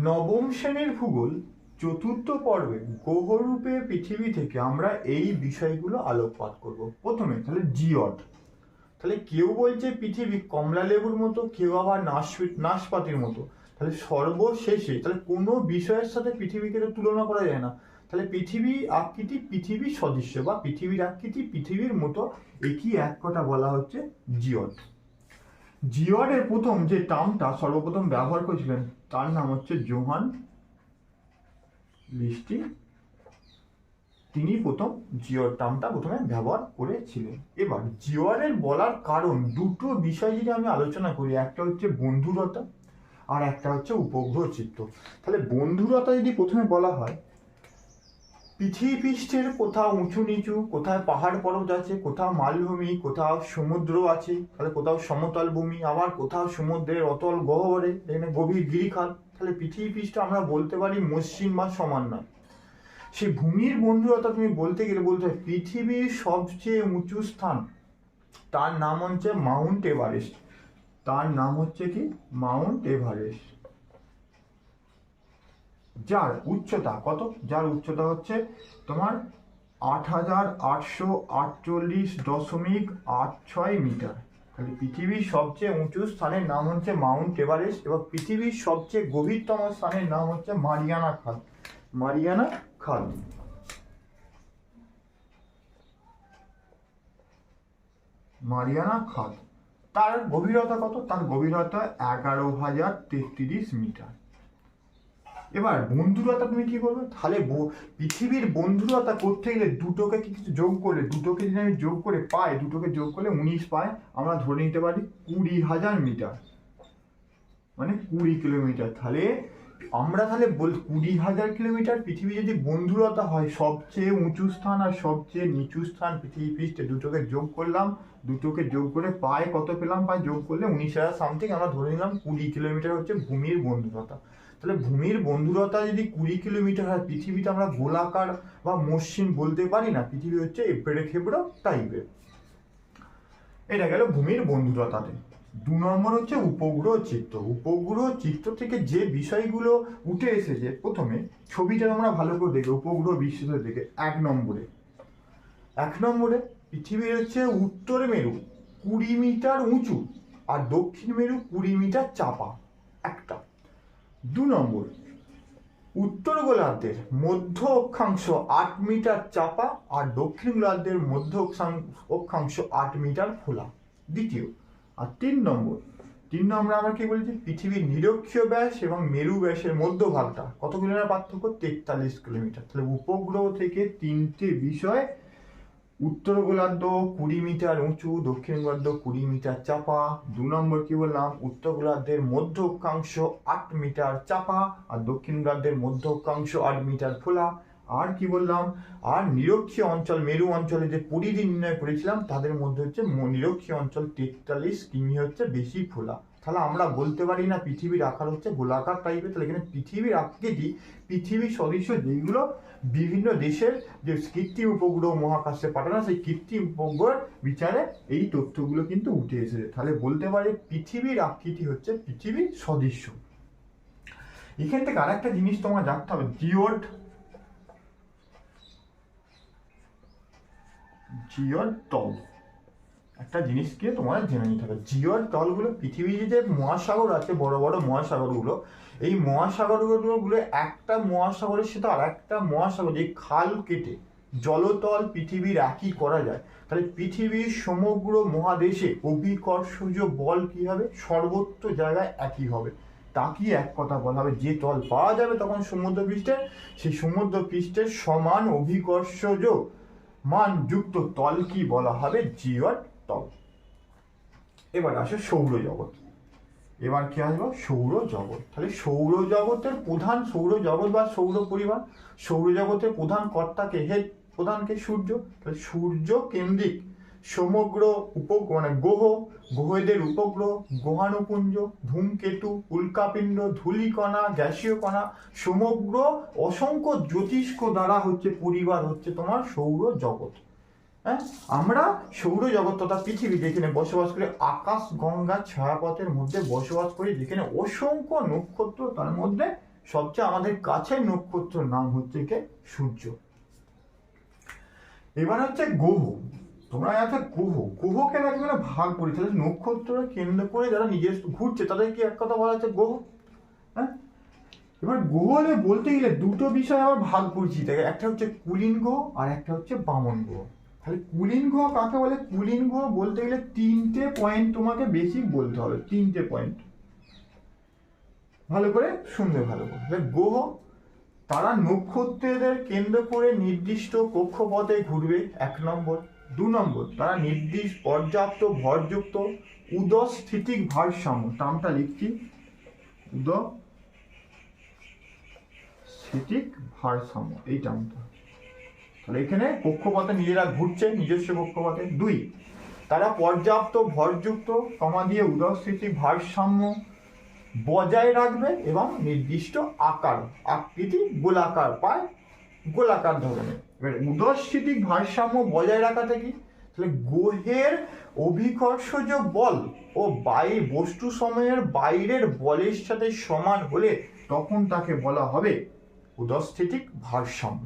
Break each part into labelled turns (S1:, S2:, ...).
S1: নবম শ্রেণির ভূগোল চতুর্থ পর্বে গ্রহরূপে পৃথিবী থেকে আমরা এই বিষয়গুলো আলোকপাত করব। প্রথমে তাহলে জিওট তাহলে কেউ বলছে পৃথিবী কমলা লেবুর মতো, কেউ আবার নাশ, নাশপাতির মতো। তাহলে সর্বশেষে তাহলে কোনো বিষয়ের সাথে পৃথিবীকে তো তুলনা করা যায় না। তাহলে পৃথিবী আকৃতি পৃথিবীর সদৃশ্য বা পৃথিবীর আকৃতি পৃথিবীর মতো একই এক কথা বলা হচ্ছে জিওট জিওয়ার্ডের প্রথম যে টার্মটা সর্বপ্রথম ব্যবহার করেছিলেন, তার নাম হচ্ছে জোহান লিস্টি। তিনি প্রথম জিওর টার্মটা প্রথমে ব্যবহার করেছিলেন। এবার জিওয়ারের বলার কারণ দুটো বিষয় যদি আমি আলোচনা করি। একটা হচ্ছে বন্ধুরতা আর একটা হচ্ছে উপগ্রহ চিত্র তাহলে বন্ধুরতা যদি প্রথমে বলা হয় পৃথিবী পৃষ্ঠের কোথাও উঁচু নিচু, কোথায় পাহাড় পর্বত আছে, কোথাও মালভূমি, কোথাও সমুদ্র আছে, তাহলে কোথাও সমতল ভূমি, আবার কোথাও সমুদ্রের অতল গহ্বরে, এখানে গভীর গিরিখাত, তাহলে পৃথিবী পৃষ্ঠ আমরা বলতে পারি মসৃণ বা সমান নয়। সেই ভূমির বন্ধুরতা তুমি বলতে গেলে বলতে হয় পৃথিবীর সবচেয়ে উঁচু স্থান, তার নাম হচ্ছে মাউন্ট এভারেস্ট। তার নাম হচ্ছে কি? Mount Everest. যার উচ্চতা, কত? যার উচ্চতা হচ্ছে তোমার আট হাজার আটশো আটচল্লিশ দশমিক আট ছয় মিটার। তাহলে পৃথিবীর সবচেয়ে উঁচু স্থানের নাম হচ্ছে মাউন্ট এভারেস্ট এবং পৃথিবীর সবচেয়ে গভীরতম স্থানের নাম হচ্ছে মারিয়ানা খাল। মারিয়ানা খাল। মারিয়ানা খাল। তার গভীরতা কত? তার গভীরতা এগারো হাজার তেত্রিশ মিটার। এবার বন্ধুরতা তুমি কি করবে? তাহলে পৃথিবীর বন্ধুরতা করতে গেলে দুটোকে কিছু যোগ করলে? দুটোকে যদি আমি যোগ করে পাই, দুটোকে যোগ করলে উনিশ পাই, আমরা ধরে নিতে পারি কুড়ি হাজার মিটার। মানে কুড়ি কিলোমিটার। তাহলে আমরা তাহলে বল, কুড়ি হাজার কিলোমিটার পৃথিবী যদি বন্ধুরতা হয়, সবচেয়ে উঁচু স্থান আর সবচেয়ে নিচু স্থান পৃথিবী পৃষ্ঠে দুটোকে যোগ করলাম দুটোকে যোগ করে পায় কত পেলাম? পায় যোগ করলে উনিশ হাজার সামথিং আমরা ধরে নিলাম কুড়ি কিলোমিটার হচ্ছে ভূমির বন্ধুরতা। তাহলে ভূমির বন্ধুরতা যদি কুড়ি কিলোমিটার হয়, পৃথিবীতে আমরা গোলাকার বা মসৃণ বলতে পারি না। পৃথিবী হচ্ছে এপড়ে খেবড়ো টাইপের এটা গেল ভূমির বন্ধুরতাতে। দু নম্বর হচ্ছে উপগ্রহ চিত্র। উপগ্রহ চিত্র থেকে যে বিষয়গুলো উঠে এসেছে, প্রথমে ছবিটা আমরা ভালো করে দেখি, উপগ্রহ বিশ্লেষণ দেখে। এক নম্বরে। এক নম্বরে পৃথিবীর হচ্ছে উত্তর মেরু কুড়ি মিটার উঁচু আর দক্ষিণ মেরু কুড়ি মিটার চাপা, একটা। দু নম্বর, উত্তর গোলার্ধের মধ্য অক্ষাংশ আট মিটার চাপা আর দক্ষিণ গোলার্ধের মধ্য অক্ষাং- অক্ষাংশ আট মিটার খোলা। দ্বিতীয়, আর তিন নম্বর তিন নম্বর আমরা কি বলছি? পৃথিবীর নিরক্ষীয় ব্যাস এবং মেরু ব্যাসের মধ্যভাগটা। কত কিলোমিটার পার্থক্য? তেতাল্লিশ কিলোমিটার। তাহলে উপগ্রহ থেকে তিনটে বিষয় উত্তর গোলার্ধ কুড়ি মিটার উঁচু, দক্ষিণ গোলার্ধ কুড়ি মিটার চাপা, দু নম্বর কি বললাম? উত্তর গোলার্ধের মধ্য অক্ষাংশ আট মিটার চাপা আর দক্ষিণ গোলার্ধের মধ্য অক্ষাংশ আট মিটার খোলা। আর কি বললাম? আর নিরক্ষীয় অঞ্চল, মেরু অঞ্চলে যে পরিধি নির্ণয় করেছিলাম, তাদের মধ্যে হচ্ছে নিরক্ষীয় অঞ্চল তেতাল্লিশ কিমি হচ্ছে বেশি খোলা। তাহলে আমরা বলতে পারি না পৃথিবীর আকার হচ্ছে গোলাকার টাইপের তাহলে এখানে পৃথিবীর আকৃতি পৃথিবীর সদৃশ্য যেগুলো বিভিন্ন দেশের যে কৃত্রিম উপগ্রহ মহাকাশে পাঠানো, সেই কৃত্রিম উপগ্রহের বিচারে এই তথ্যগুলো কিন্তু উঠে এসেছে। তাহলে বলতে পারি পৃথিবীর আকৃতি হচ্ছে পৃথিবীর সদৃশ্য। এখান থেকে আরেকটা জিনিস তোমার জানতে হবে, জিওড। জিওর তল। একটা জিনিসকে তোমার জেনে নিতে হবে। জিওর তলগুলো পৃথিবীর যে মহাসাগর আছে, বড় বড় মহাসাগরগুলো, এই মহাসাগরগুলো একটা মহাসাগরের সাথে আর একটা মহাসাগর, যে খাল কেটে জলতল পৃথিবীর একই করা যায়, তাহলে পৃথিবীর সমগ্র মহাদেশে অভিকর্ষজ বল কি হবে? সর্বত্র জায়গায় একই হবে। তাকে এক কথা বলা হবে? যে তল পাওয়া যাবে তখন সমুদ্র পৃষ্ঠে সেই সমুদ্র পৃষ্ঠের সমান অভিকর্ষজ মান যুক্ত তল কি বলা হবে? জিওর তল। এবার আসে সৌরজগৎ। এবার কি আসব সৌরজগৎ। তাহলে সৌরজগতের প্রধান সৌরজগৎ বা সৌর পরিবার, সৌরজগতের প্রধান কর্তাকে হেড প্রধানকে সূর্য। তাহলে সূর্য কেন্দ্রিক, সমগ্র উপ মানে গ্রহ, গ্রহদের উপগ্রহ, গ্রহাণুপুঞ্জ, ধূমকেতু, উল্কাপিণ্ড, ধূলিকণা গ্যাসীয় কণা সমগ্র অসংখ্য জ্যোতিষ্ক দ্বারা হচ্ছে পরিবার হচ্ছে তোমার সৌরজগৎ। হ্যাঁ? আমরা সৌরজগৎ তথা পৃথিবী যেখানে বসবাস করে, আকাশ, গঙ্গা, ছায়াপথের মধ্যে বসবাস করি, যেখানে অসংখ্য নক্ষত্র, তার মধ্যে সবচেয়ে আমাদের কাছের নক্ষত্র নাম হচ্ছে কে? সূর্য। এবার হচ্ছে গ্রহ। তোমরা একটা গ্রহ। গ্রহকে নাকি মানে ভাগ করি? তাহলে নক্ষত্রকে কেন্দ্র করে যারা নিজের ঘুরছে তাদের কি এক কথা বলা হচ্ছে গ্রহ। হ্যাঁ? এবার গ্রহলে বলতে গেলে দুটো বিষয় আবার ভাগ করছি। দেখে একটা হচ্ছে কুলিন গ্রহ আর একটা হচ্ছে বামন গ্রহ। তাহলে কুলীন গ্রহ কাকে বলে? কুলীন গ্রহ বলতে গেলে তিনটে পয়েন্ট তোমাকে বেশি বলতে হবে, তিনটে পয়েন্ট ভালো করে শুনবে ভালো করে। গ্রহ, তারা নক্ষত্রদের কেন্দ্র করে নির্দিষ্ট কক্ষপথে ঘুরবে, এক নম্বর। দু নম্বর, তারা নির্দিষ্ট পর্যাপ্ত ভরযুক্ত উদস্থিতিক ভারসাম্য টার্মটা লিখছি। উদ স্থিতিক ভারসাম্য, এই টার্মটা তাহলে এখানে কক্ষপথে নিজেরা ঘুরছে নিজস্ব কক্ষপথে দুই। তারা পর্যাপ্ত ভরযুক্ত কমা দিয়ে উদস্থিতি ভারসাম্য বজায় রাখবে এবং নির্দিষ্ট আকার, আকৃতি গোলাকার, পায় গোলাকার ধরনের। এবার উদস্থিতিক ভারসাম্য বজায় রাখাটা কি? তাহলে গ্রহের অভিকর্ষজ বল ও বাই বস্তু সময়ের বাইরের বলের সাথে সমান হলে তখন তাকে বলা হবে উদস্থিতিক ভারসাম্য।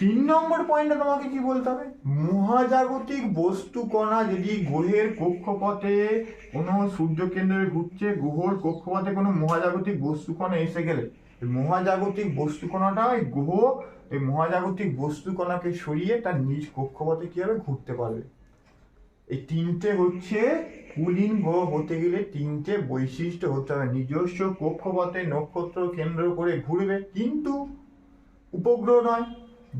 S1: তিন নম্বর পয়েন্টে তোমাকে কি বলতে হবে? মহাজাগতিক বস্তু কণা যদি গ্রহের কক্ষপথে কোনো সূর্যকেন্দ্রে ঘুরছে, গ্রহর কক্ষপথে কোনো মহাজাগতিক বস্তু কণা এসে গেলে মহাজাগতিক বস্তু কণাটা ওই গ্রহ, এই মহাজাগতিক বস্তু কণাকে সরিয়ে তার নিজ কক্ষপথে কি হবে ঘুরতে পারবে? এই তিনটে হচ্ছে কুলীন গ্রহ হতে গেলে তিনটে বৈশিষ্ট্য হতে হবে। নিজস্ব কক্ষপথে নক্ষত্র কেন্দ্র করে ঘুরবে, কিন্তু উপগ্রহ নয়।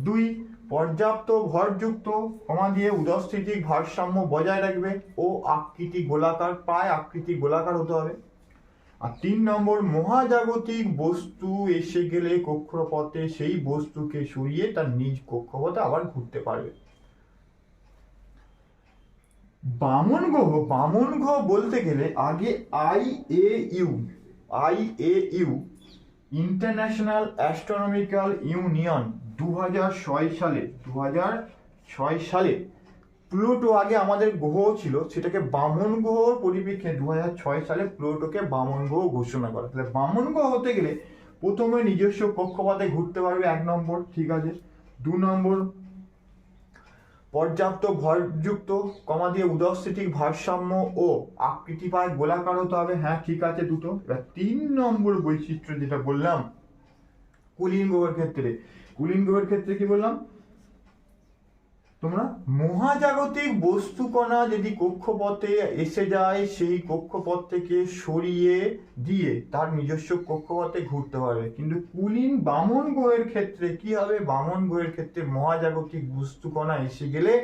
S1: দুই, পর্যাপ্ত ভরযুক্ত কমা দিয়ে উদস্থিতিক ভারসাম্য বজায় রাখবে ও আকৃতি গোলাকার, প্রায় আকৃতি গোলাকার হতে হবে। আর তিন নম্বর, মহাজাগতিক বস্তু এসে গেলে কক্ষপথে সেই বস্তুকে সরিয়ে তার নিজ কক্ষপথে আবার ঘুরতে পারবে। বামন গ্রহ বামন গ্রহ বলতে গেলে আগে I A U, I A U, international astronomical union দু সালে দু সালে প্লুটো আগে আমাদের গ্রহ ছিল, সেটাকে বামন গ্রহর পরিপ্রেক্ষিতে দু সালে প্লুটোকে বামন গ্রহ ঘোষণা করা। তাহলে বামন গ্রহ হতে গেলে প্রথমে নিজস্ব কক্ষপথে ঘুরতে পারবে এক নম্বর, ঠিক আছে? দু নম্বর, পর্যাপ্ত ভরযুক্ত, কমা দিয়ে উদস্থিতিক ভারসাম্য ও আকৃতি পায়, গোলাকার হতে হবে। হ্যাঁ ঠিক আছে দুটো। এবার তিন নম্বর বৈশিষ্ট্য যেটা বললাম, কুলিন গ্রহের ক্ষেত্রে গ্রহের ক্ষেত্রে কি বললাম? তোমরা মহাজাগতিক বস্তুকণা যদি কক্ষপথে এসে যায়, সেই কক্ষপথ থেকে সরিয়ে দিয়ে তার নিজস্ব কক্ষপথে ঘুরতে পারবে। কিন্তু কুলিন বামন গ্রহের ক্ষেত্রে কি হবে? বামন গ্রহের ক্ষেত্রে মহাজাগতিক বস্তুকণা এসে গেলে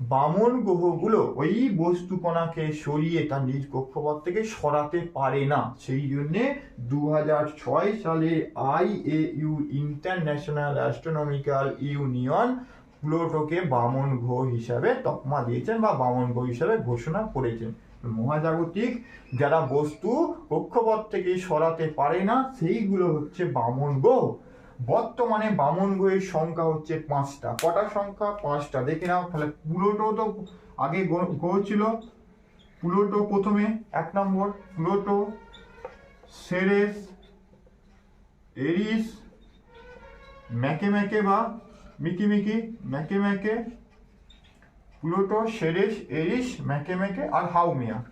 S1: বামন গ্রহগুলো ওই বস্তু কণাকে সরিয়ে তার নিজ কক্ষপথ থেকে সরাতে পারে না। সেই জন্যে দু সালে I A U international astronomical union প্লুটোকে বামন গ্রহ হিসাবে তকমা দিয়েছেন বা বামন গ্রহ হিসাবে ঘোষণা করেছেন। মহাজাগতিক যারা বস্তু কক্ষপথ থেকে সরাতে পারে না, সেইগুলো হচ্ছে বামন গ্রহ। বর্তমানে বামন গ্রহের সংখ্যা হচ্ছে পাঁচটা। কটা সংখ্যা? পাঁচটা। দেখে নাও, তাহলে প্লুটো তো আগে গ্রহ- ছিল। প্লুটো প্রথমে এক নম্বর Pluto Ceres, Eris, Makemake বা মিকি Mickey, Makemake Pluto Ceres, Eris, Makemake আর হাউমিয়া।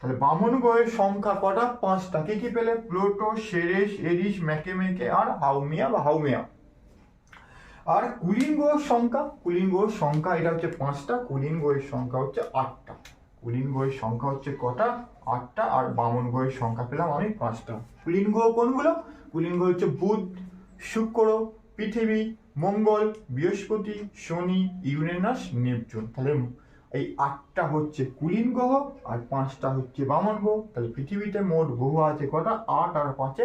S1: তাহলে বামন গ্রহের সংখ্যা কটা? পাঁচটা। কি কি পেলে? Pluto, Ceres, Eris Makemake আর হাউমিয়া বা হাউমিয়া। আর কুলিন গ্রহের সংখ্যা? কুলিন গ্রহের সংখ্যা এটা হচ্ছে পাঁচটা, কুলিন গ্রহের সংখ্যা হচ্ছে আটটা। কুলিন গ্রহের সংখ্যা হচ্ছে কটা? আটটা। আর বামন গ্রহের সংখ্যা পেলাম আমি পাঁচটা। কুলিন গ্রহ কোনগুলো? কুলিন গ্রহ হচ্ছে বুধ, শুক্র, পৃথিবী, মঙ্গল, বৃহস্পতি, শনি, ইউরেনাস, নেপচুন। তাহলে এই আটটা হচ্ছে কুলিন গ্রহ আর পাঁচটা হচ্ছে বামন গ্রহ। তাহলে পৃথিবীতে মোট গ্রহ আছে কটা? আট আর পাঁচে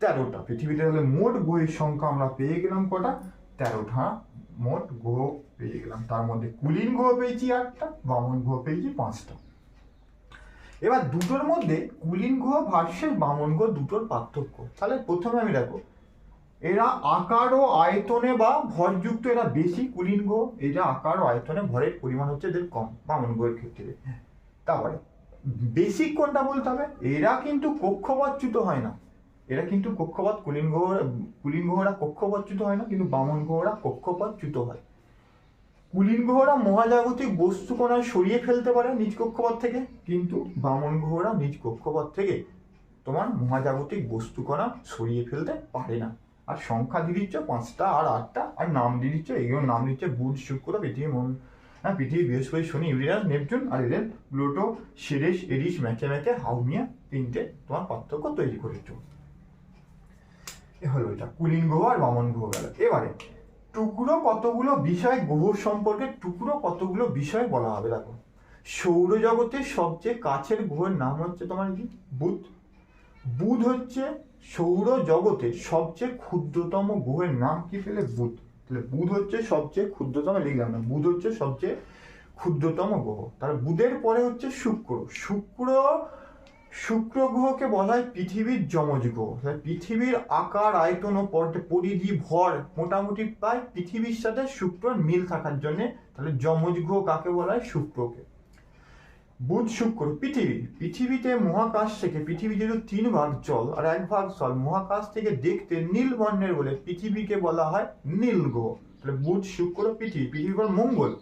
S1: তেরোটা। পৃথিবীতে তাহলে মোট গ্রহের সংখ্যা আমরা পেয়ে গেলাম কটা? তেরোটা মোট গ্রহ পেয়ে গেলাম। তার মধ্যে কুলিন গ্রহ পেয়েছি আটটা, বামন গ্রহ পেয়েছি পাঁচটা। এবার দুটোর মধ্যে কুলিন গ্রহ ভার্সেস বামন গ্রহ দুটোর পার্থক্য। তাহলে প্রথমে আমি দেখো এরা আকার ও আয়তনে বা ভরযুক্ত, এরা বেশি কুলিন গ্রহ। এরা আকার ও আয়তনে ভরের পরিমাণ হচ্ছে এদের কম, বামন গ্রহের ক্ষেত্রে। তারপরে বেসিক কোনটা বলতে হবে? এরা কিন্তু কক্ষপথচ্যুত হয় না। এরা কিন্তু গ্রহ, কুলীন গ্রহরা কক্ষপথচ্যুত হয় না, কিন্তু বামন গ্রহরা কক্ষপথচ্যুত হয়। কুলীন গ্রহরা মহাজাগতিক বস্তু কণা সরিয়ে ফেলতে পারে নিজ কক্ষপথ থেকে, কিন্তু বামন গ্রহরা নিজ কক্ষপথ থেকে তোমার মহাজাগতিক বস্তু কণা সরিয়ে ফেলতে পারে না। আর সংখ্যা দিয়ে দিচ্ছ, পাঁচটা আর আটটা, আর নাম দিয়ে দিচ্ছ এগুলোর নাম দিচ্ছে বুধ, শুক্র পৃথিবী মন হ্যাঁ পৃথিবী বৃহস্পতি, শনি, ইউরেনাস, নেপচুন, আর এদের প্লুটো সিরিস এরিস ম্যাচে ম্যাকে হাউমিয়া তিনটে তোমার পার্থক্য তৈরি করেছ। এ হলো এটা, কুলিন গ্রহ আর বামন গ্রহ গেল। এবারে, টুকরো কতগুলো বিষয় গ্রহ সম্পর্কে টুকরো কতগুলো বিষয় বলা হবে দেখো। সৌরজগতের সবচেয়ে কাছের গ্রহের নাম হচ্ছে তোমার কি? বুধ। বুধ হচ্ছে সৌর জগতের সবচেয়ে ক্ষুদ্রতম গ্রহের নাম কি পেলে বুধ? তাহলে বুধ হচ্ছে সবচেয়ে ক্ষুদ্রতম, লিখলাম না বুধ হচ্ছে সবচেয়ে ক্ষুদ্রতম গ্রহ। তাহলে বুধের পরে হচ্ছে শুক্র। শুক্র শুক্র গ্রহকে বলা হয় পৃথিবীর যমজ গ্রহ। পৃথিবীর আকার, আয়তন ও পরিধি, ভর মোটামুটি প্রায় পৃথিবীর সাথে শুক্রর মিল থাকার জন্য তাহলে যমজ গ্রহ কাকে বলা হয়? শুক্রকে। বুধ শুক্র পৃথিবী। পৃথিবীতে মহাকাশ থেকে পৃথিবী যেহেতু তিন ভাগ জল আর এক ভাগ জল। মহাকাশ থেকে দেখতে নীল বর্ণের বলে পৃথিবীকে বলা হয় নীল গ্রহ। তাহলে বুধ শুক্র পৃথিবী। পৃথিবীর পর মঙ্গল।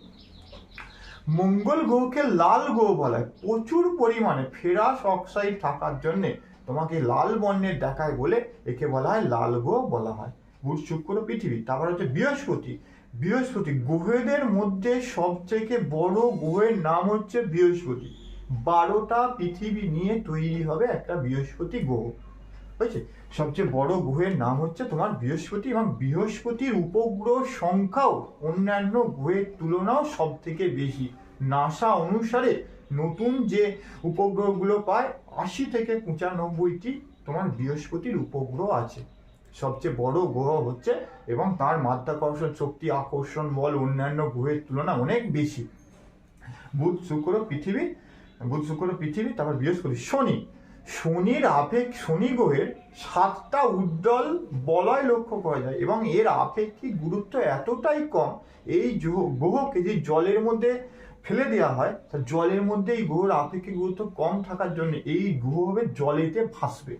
S1: মঙ্গল গ্রহকে লাল গ্রহ বলা। হয় প্রচুর পরিমাণে ফেরাস অক্সাইড থাকার জন্যে তোমাকে লাল বর্ণের দেখায় বলে একে বলা হয় লাল গ্রহ বলা হয়। বুধ শুক্র পৃথিবী। তারপর হচ্ছে বৃহস্পতি। বৃহস্পতি। গ্রহদের মধ্যে সবথেকে বড় গ্রহের নাম হচ্ছে বৃহস্পতি। বারোটা পৃথিবী নিয়ে তৈরি হবে একটা বৃহস্পতি গ্রহ। বুঝছে? সবচেয়ে বড় গ্রহের নাম হচ্ছে তোমার বৃহস্পতি এবং বৃহস্পতির উপগ্রহ সংখ্যাও অন্যান্য গ্রহের তুলনাও সব থেকে বেশি। নাসা অনুসারে নতুন যে উপগ্রহগুলো পায়, আশি থেকে পঁচানব্বইটি তোমার বৃহস্পতির উপগ্রহ আছে। সবচেয়ে বড় গ্রহ হচ্ছে এবং তার মাধ্যাকর্ষণ শক্তি, আকর্ষণ, বল, অন্যান্য গ্রহের তুলনায় অনেক বেশি। বুধ, শুক্র, পৃথিবী, বুধ, শুক্র, পৃথিবী, তারপর বৃহস্পতি, শনি। শনির আপেক্ষ শনি গ্রহের সাতটা উজ্জ্বল বলয় লক্ষ্য করা যায় এবং এর আপেক্ষিক গুরুত্ব এতটাই কম, এই গ্রহকে যে জলের মধ্যে ফেলে দেওয়া হয়, তা জলের মধ্যে এই গ্রহের আপেক্ষিক গুরুত্ব কম থাকার জন্য এই গ্রহ হবে জলেতে ভাসবে।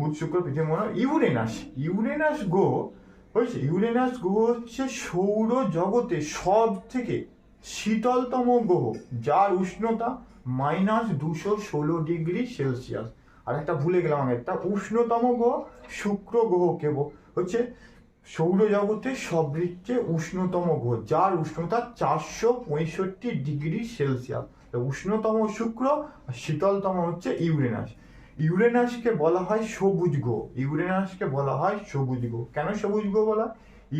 S1: বুধ শুক্র পৃথিবী হয় ইউরেনাস ইউরেনাস গ্রহ হয়েছে ইউরেনাস গ্রহ হচ্ছে সৌর জগতে সব থেকে শীতলতম গ্রহ, যার উষ্ণতা মাইনাস দুশো ষোলো ডিগ্রি সেলসিয়াস। আর একটা ভুলে গেলাম আমি, একটা উষ্ণতম গ্রহ শুক্র গ্রহকে ব- হচ্ছে সৌরজগতের সবচেয়ে উষ্ণতম গ্রহ, যার উষ্ণতা চারশো পঁয়ষট্টি ডিগ্রি সেলসিয়াস। উষ্ণতম শুক্র আর শীতলতম হচ্ছে ইউরেনাস। ইউরেনাসকে বলা হয় সবুজ গ্রহ ইউরেনাসকে বলা হয় সবুজ গ্রহ কেন সবুজ গ্রহ বলা?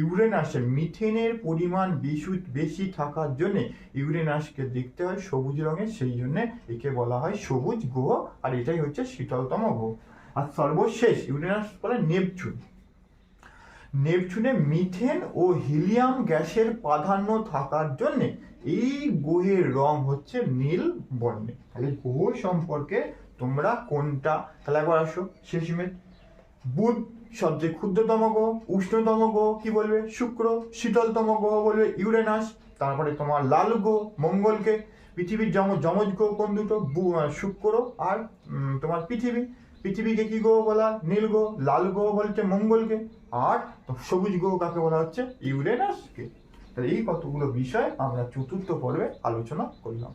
S1: ইউরেনাসে মিথেনের পরিমাণ বেশি বেশি থাকার জন্য ইউরেনাসকে দেখতে হয় সবুজ রঙের, সেই জন্য একে বলা হয় সবুজ গ্রহ আর এটাই হচ্ছে শীতলতম গ্রহ আর সর্বশেষ ইউরেনাস বলে নেপচুন। নেপচুনে মিথেন ও হিলিয়াম গ্যাসের প্রাধান্য থাকার জন্য এই গ্রহের রং হচ্ছে নীল বর্ণের তাহলে গ্রহ সম্পর্কে তোমরা কোনটা? তাহলে একবার আসো শেষমেশ বুধ সবচেয়ে ক্ষুদ্রতম গ্রহ, উষ্ণতম গ্রহ, কি বলবে? শুক্র শীতলতম গ্রহ বলবে, ইউরেনাস। তারপরে তোমার লাল গ্রহ, মঙ্গলকে। পৃথিবীর যম, যমজ গ্রহ কোন দুটো? শুক্র আর তোমার পৃথিবী। পৃথিবীকে কি গ্রহ বলা? নীল গ্রহ। লাল গ্রহ বলছে মঙ্গলকে। আর সবুজ গ্রহ কাকে বলা হচ্ছে? ইউরেনাসকে। তাহলে এই কতগুলো বিষয় আমরা চতুর্থ পর্বে আলোচনা করলাম।